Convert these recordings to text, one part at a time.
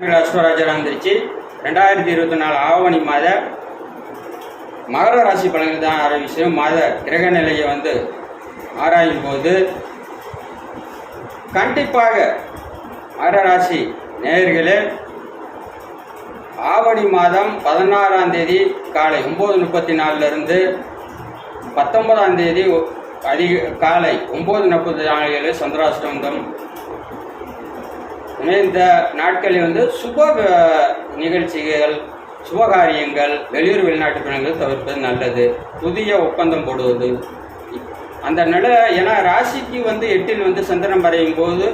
அஸ்வராஜர் வந்துருச்சு ரெண்டாயிரத்தி இருபத்தி நாலு ஆவணி மாத மகர ராசி பலன்கள் தான் ஆரம்பிச்சோம் மாத கிரக நிலையை வந்து ஆராயும் போது கண்டிப்பாக மகர ராசி நேயர்களே ஆவணி மாதம் பதினாறாம் தேதி காலை ஒம்பது முப்பத்தி நாலுலேருந்து பத்தொன்பதாம் தேதி அதிக காலை ஒம்பது முப்பத்தி நாலுகளில் சந்திராஷ்டமம் இந்த நாட்களில் வந்து சுப நிகழ்ச்சிகள் சுபகாரியங்கள் வெளியூர் வெளிநாட்டு பயணங்கள் தவிர்ப்பது நல்லது. புதிய ஒப்பந்தம் போடுவது. அந்த நில ஏன்னா ராசிக்கு வந்து எட்டில் வந்து சந்திரன் வரையும் போது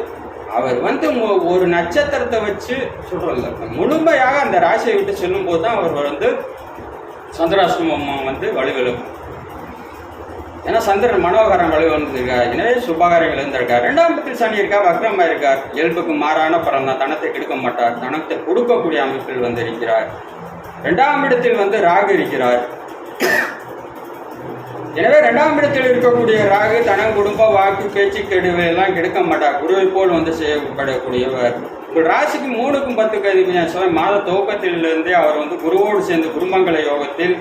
அவர் வந்து ஒரு நட்சத்திரத்தை வச்சு சொல்றதில்ல முழுமையாக அந்த ராசியை விட்டு செல்லும் போது தான் அவர் வந்து சந்திராசிரமம் வந்து வலுவிழக்கும் ஏன்னா சந்திரன் மனோகரம் வலுவந்திருக்கார் எனவே சுபகாரியங்கள் இருந்திருக்கார். ரெண்டாம் இடத்தில் சனி இருக்கா வக்ரமா இருக்கார். இயல்புக்கு மாறான பலன் தான். தனத்தை கெடுக்க மாட்டார். தனத்தை கொடுக்கக்கூடிய அமைப்பில் வந்திருக்கிறார் இரண்டாம் ரெண்டாம் இடத்தில் வந்து ராகு இருக்கிறார். எனவே ரெண்டாம் இடத்தில் இருக்கக்கூடிய ராகு தனம் குடும்ப வாக்கு பேச்சு கெடுவை எல்லாம் கெடுக்க மாட்டார். குருவை போல் வந்து செய்யப்படக்கூடியவர் உங்கள் ராசிக்கு மூணுக்கும் பத்துக்கு அதிபதியான சொல்ல மாத துவக்கத்திலிருந்தே அவர் வந்து குருவோடு சேர்ந்து குடும்பங்கள யோகத்தில்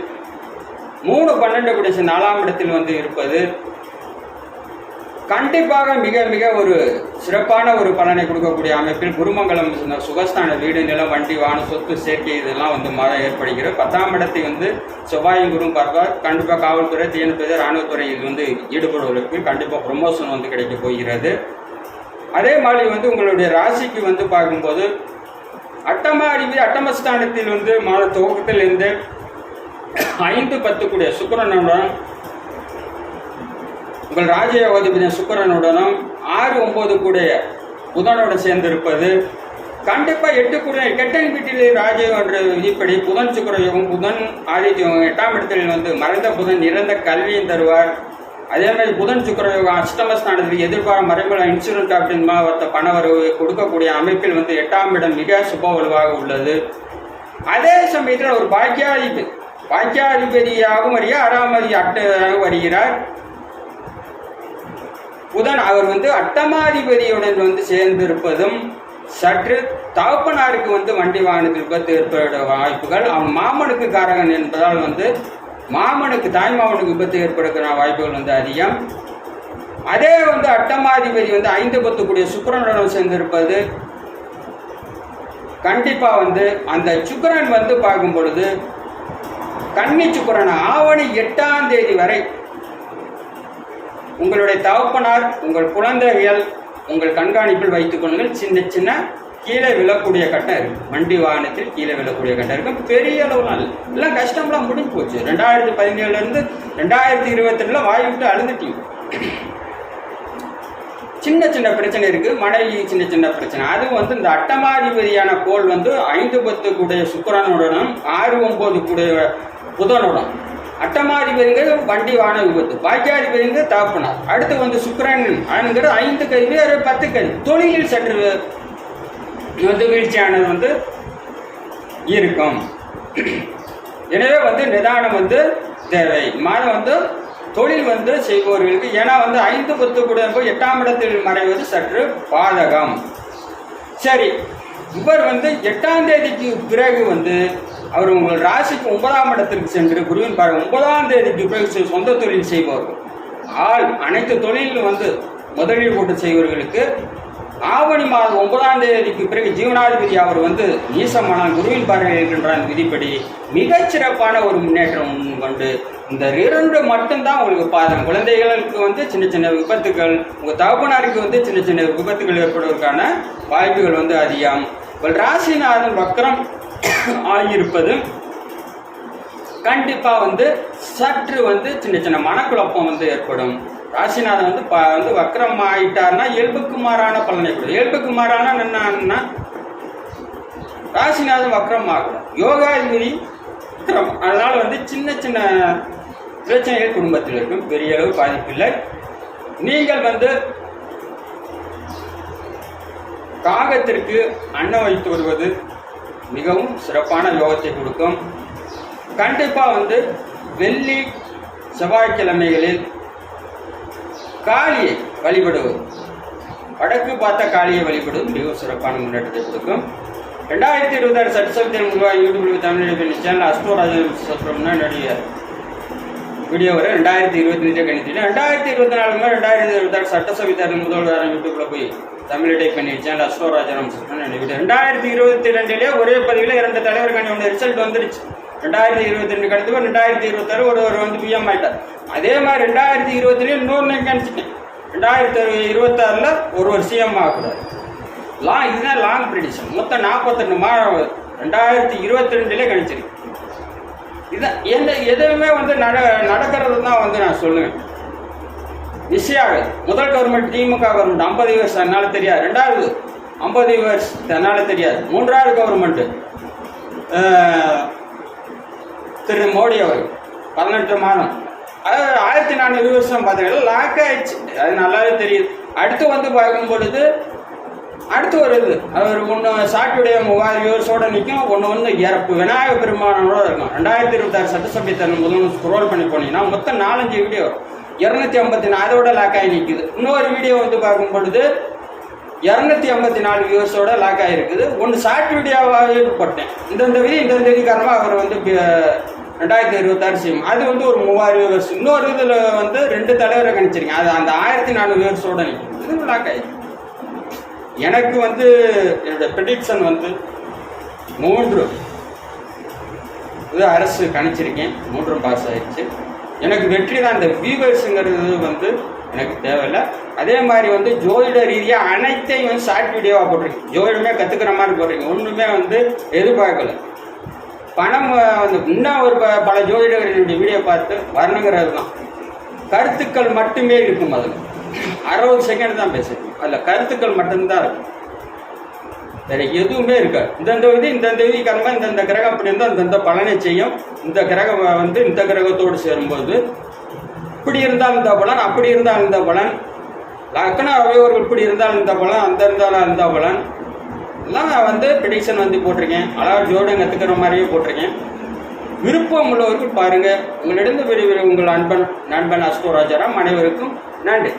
மூணு பன்னெண்டு பிடிச்ச நாலாம் இடத்தில் வந்து இருப்பது. கண்டிப்பாக மிக மிக ஒரு சிறப்பான ஒரு பலனை கொடுக்கக்கூடிய அமைப்பில் குருமங்கலம் சுகஸ்தான வீடு நிலம் வண்டி வானம் சொத்து சேர்க்கை இதெல்லாம் வந்து மாதம் ஏற்படுகிறது. பத்தாம் இடத்தை வந்து செவ்வாயும் குரும் பார்ப்பார். கண்டிப்பாக காவல்துறை தீயணைப்பு ராணுவத்துறை இது வந்து ஈடுபடுவதற்கு கண்டிப்பாக ப்ரொமோஷன் வந்து கிடைக்க போகிறது. அதே மாதிரி வந்து உங்களுடைய ராசிக்கு வந்து பார்க்கும்போது அட்டம அறிவி அட்டமஸ்தானத்தில் வந்து மாத துவக்கத்தில் இருந்து ஐந்து பத்து சுக்கரனுடன் உங்கள் ராஜயோகாதிபதி சுக்கரனுடனும் ஆறு ஒன்பது கூடிய புதனோட சேர்ந்து இருப்பது கண்டிப்பாக எட்டு கூடிய கெட்டன் வீட்டில் ராஜயோகம் என்ற விதிப்படி புதன் சுக்கர யோகம் புதன் ஆதித்ய யோகம் எட்டாம் இடத்தில் வந்து மறைந்த புதன் இறந்த கல்வியும் தருவார். அதே மாதிரி புதன் சுக்கர யோகம் அஷ்டமஸ்தானத்தில் எதிர்பார மறைமுக இன்சூரன்ஸ் கேபிட்டல் மாவட்ட பணவரவு கொடுக்கக்கூடிய அமைப்பில் வந்து எட்டாம் இடம் மிக சுப வலுவாக உள்ளது. அதே சமயத்தில் ஒரு பாக்கியாதிபதி. பாக்கியாதிபதியாகவும் வருகிறார் ஆறாமதி அட்டாக வருகிறார் புதன் அவர் வந்து அட்டமாதிபதியுடன் வந்து சேர்ந்திருப்பதும் சற்று தகப்பனாருக்கு வந்து வண்டி வாகனத்தில் விபத்து ஏற்பட வாய்ப்புகள். அவன் மாமனுக்கு காரகன் என்பதால் வந்து மாமனுக்கு தாய் மாமனுக்கு விபத்து ஏற்படுகிற வாய்ப்புகள் வந்து அதிகம். அதே வந்து அட்டமாதிபதி வந்து ஐந்து பத்து கூடிய சேர்ந்திருப்பது கண்டிப்பாக வந்து அந்த சுக்கரன் வந்து பார்க்கும் பொழுது கன்னி சுக்கிரன் ஆவணி எட்டாம் தேதி வரை உங்களுடைய தகப்பனார் உங்கள் குழந்தைகள் உங்கள் கண்காணிப்பில் வைத்துக் கொள்ளுங்கள். சின்ன சின்ன கீழே விழக்கூடிய கட்டம் இருக்கு. வண்டி வாகனத்தில் கீழே விழக்கூடிய கட்டம் இருக்கு. பெரிய அளவுலாம் இல்லை எல்லாம் கஷ்டம்லாம் முடிஞ்சு போச்சு. ரெண்டாயிரத்தி பதினேழுல இருந்து ரெண்டாயிரத்தி இருபத்தி ரெண்டுல வாய் விட்டு அழுதுட்டீங்க சின்ன சின்ன பிரச்சனை இருக்கு. மனைவி சின்ன சின்ன பிரச்சனை. அது வந்து இந்த அட்டமாதிபதியான கோள் வந்து ஐந்து பத்து கூடிய சுக்கரனுடனும் ஆறு ஒன்பது கூடிய புதனுடன் அட்டமாதிபதிங்கிறது வண்டி வான விபத்து. பாக்கியாதிபதிங்க தாப்பனார் அடுத்து வந்து சுக்கரன் ஆணுங்கிறது ஐந்து கல்வி அது பத்து கல்வி தொழிலில் சற்று வந்து வீழ்ச்சியானது வந்து இருக்கும். எனவே வந்து நிதானம் வந்து தேவை. மாதம் வந்து தொழில் வந்து செய்பவர்களுக்கு ஏன்னா வந்து ஐந்து பத்து கூட போய் எட்டாம் இடத்தில் மறைவது சற்று பாதகம். சரி இவர் வந்து எட்டாம் தேதிக்கு பிறகு வந்து அவர் உங்கள் ராசிக்கு ஒன்பதாம் இடத்திற்கு சென்று குருவின் பாரு ஒன்பதாம் தேதிக்கு பிறகு சொந்த தொழில் செய்பவர்கள் ஆள் அனைத்து தொழிலும் வந்து முதலீடு போட்டு செய்வர்களுக்கு ஆவணி மாதம் ஒன்பதாம் தேதிக்கு பிறகு ஜீவனாதிபதி அவர் வந்து நீசமான குருவின் பார்வை இருக்கின்ற அந்த விதிப்படி மிகச்சிறப்பான ஒரு முன்னேற்றம் கொண்டு இந்த இரண்டு மட்டும்தான் உங்களுக்கு பாதம் குழந்தைகளுக்கு வந்து சின்ன சின்ன விபத்துகள் உங்கள் தகப்பனாருக்கு வந்து சின்ன சின்ன விபத்துகள் ஏற்படுவதற்கான வாய்ப்புகள் வந்து அதிகம். உங்கள் ராசிநாதன் வக்ரம் ஆகியிருப்பது. கண்டிப்பாக வந்து சற்று வந்து சின்ன சின்ன மனக்குழப்பம் வந்து ஏற்படும். ராசிநாதன் வந்து ப வந்து வக்ரம் ஆயிட்டார்னா இயல்புக்கு மாறான பலனை கொடுக்கும். இயல்புக்கு மாறான என்னன்னா ராசிநாதன் வக்ரம் ஆகணும் யோகாதிபதி வக்ரம் அதனால் வந்து சின்ன சின்ன பிரச்சனைகள் குடும்பத்தில் இருக்கும். பெரிய அளவு பாதிப்பில்லை நீங்கள் வந்து காகத்திற்கு அன்னம் வைத்து வருவது மிகவும் சிறப்பான யோகத்தை கொடுக்கும். கண்டிப்பாக வந்து வெள்ளி செவ்வாய்க்கிழமைகளில் காளியை வழிபடுவது. வடக்கு பார்த்த காளியை வழிபடுவது மிகவும் சிறப்பான முன்னேற்றத்தை கொடுக்கும். ரெண்டாயிரத்தி இருபத்தாறு சட்டசபை தேர்தல் யூடியூப் தமிழ் சேனல் அஸ்டோராஜன் சொல்கிறோம்னா நடிகர் வீடியோ வர ரெண்டாயிரத்தி இருபத்தி அஞ்சு கணிச்சு ரெண்டாயிரத்தி இருபத்தி நாலு ரெண்டாயிரத்தி இருபத்தாறு சட்டசபை தேர்தல் முதல்வர் யூடியூப்ல போய் தமிழ் டைப் பண்ணி வச்சேன் அஸ்டோராஜனம் வீடியோ ரெண்டாயிரத்தி இருபத்தி ரெண்டுலேயே ஒரே பதிவில் இரண்டு தலைவருக்கான ஒன்று ரிசல்ட் வந்துருச்சு. ரெண்டாயிரத்தி இருபத்தி ரெண்டு கணித்து ரெண்டாயிரத்தி இருபத்தாறு ஒருவர் வந்து பிஎம் ஆயிட்டார். அதே மாதிரி ரெண்டாயிரத்தி இருபத்திலேயே இன்னொன்று கணிச்சிட்டேன். ரெண்டாயிரத்தி இருபத்தாறில் ஒரு ஒரு சிஎம் ஆகக்கூடாது. லாங் இதுதான் லாங் ப்ரிடிஷன் மொத்தம் நாற்பத்தெண்டு மா ரெண்டாயிரத்தி இருபத்தி ரெண்டுலேயே கணிச்சிருக்கு. இதான் எந்த எதுவுமே வந்து நட நடக்கிறது தான் வந்து நான் சொல்லுவேன். விஷயம் முதல் கவர்மெண்ட் திமுக கவர்மெண்ட் ஐம்பது இயர்ஸ் என்னால் தெரியாது. ரெண்டாவது ஐம்பது இயர்ஸ் என்னால் தெரியாது. மூன்றாவது கவர்மெண்ட்டு திரு மோடி அவர் பதினெட்டு மாதம். அதாவது ஆயிரத்தி நானூறு வருஷம் பார்த்தீங்கன்னா லாக் ஆயிடுச்சு. அது நல்லாவே தெரியுது. அடுத்து வந்து பார்க்கும் பொழுது அடுத்து ஒரு இது அவர் ஒன்று சாட்டுடைய மூவாயிரம் வியூவர்ஸோட நிற்கும் ஒன்று வந்து இறப்பு. விநாயக பெருமானோட இருக்கும். ரெண்டாயிரத்தி இருபத்தாறு சட்டசபை தன் முதல்ல ஸ்க்ரோல் பண்ணி போனீங்கன்னா மொத்தம் நாலஞ்சு வீடியோ இரநூத்தி ஐம்பத்தி நாலு அதோட லாக் நிற்குது இன்னொரு வீடியோ வந்து பார்க்கும் பொழுது இரநூத்தி ஐம்பத்தி நாலு வியூவர்ஸோட லாக் ஆகிருக்குது ஒன்று ஷார்ட் வீடியோவாகவே போட்டேன். இந்தந்த விதி இந்தந்த விதி காரணமாக அவர் வந்து ரெண்டாயிரத்தி இருபத்தாறு செய்யும் அது வந்து ஒரு மூவாயிரம் வியூவர்ஸ் இன்னொரு இதில் வந்து ரெண்டு தலைவரை கணிச்சிருக்கேன். அது அந்த ஆயிரத்தி நானூறு வியூவர்ஸோட நிற்கும் இது லாக் ஆகிருக்கு எனக்கு வந்து என்னோட ப்ரெடிக்ஷன் வந்து மூன்று இது அரசு கணிச்சிருக்கேன். மூன்றும் பாஸ் ஆகிடுச்சு எனக்கு வெற்றி தான். இந்த வியூவர்ஸுங்கிறது வந்து எனக்கு தேவையில்லை. அதே மாதிரி வந்து ஜோதிட ரீதியாக அனைத்தையும் வந்து ஷார்ட் வீடியோவாக போட்டிருக்கேன். ஜோதிடமே கற்றுக்கிற மாதிரி போடுறீங்க ஒன்றுமே வந்து எதிர்பார்க்கல. பணம் வந்து இன்னும் ஒரு ப- பல ஜோதிடர்களுடைய வீடியோ பார்த்து வரணுங்கிறது தான் கருத்துக்கள் மட்டுமே இருக்கும் அதில். அறுபது செகண்ட் தான் பேசுறேன் அதில் கருத்துக்கள் மட்டும்தான் இருக்கும். வேற எதுவுமே இருக்காது. இந்தந்த விதி இந்தந்த விதி காரணமாக இந்தந்த கிரகம் அப்படி இருந்தால் இந்தந்த பலனை செய்யும். இந்த கிரகம் வந்து இந்த கிரகத்தோடு சேரும்போது இப்படி இருந்தால் இந்த பலன் அப்படி இருந்தால் இந்த பலன் லக்ன அவையோர்கள் இப்படி இருந்தால் இந்த பலன் அந்த இருந்தாலும் அந்த பலன். எல்லாம் வந்து ப்ரிடிக்ஷன் வந்து போட்டிருக்கேன். அழகாக ஜோடம் கற்றுக்கிற மாதிரியே போட்டிருக்கேன். விருப்பம் உள்ளவர்கள் பாருங்கள் உங்களிடம் விரைவில் உங்கள் அன்பன் நண்பன் அஸ்கோ ராஜாராம் அனைவருக்கும் நன்றி.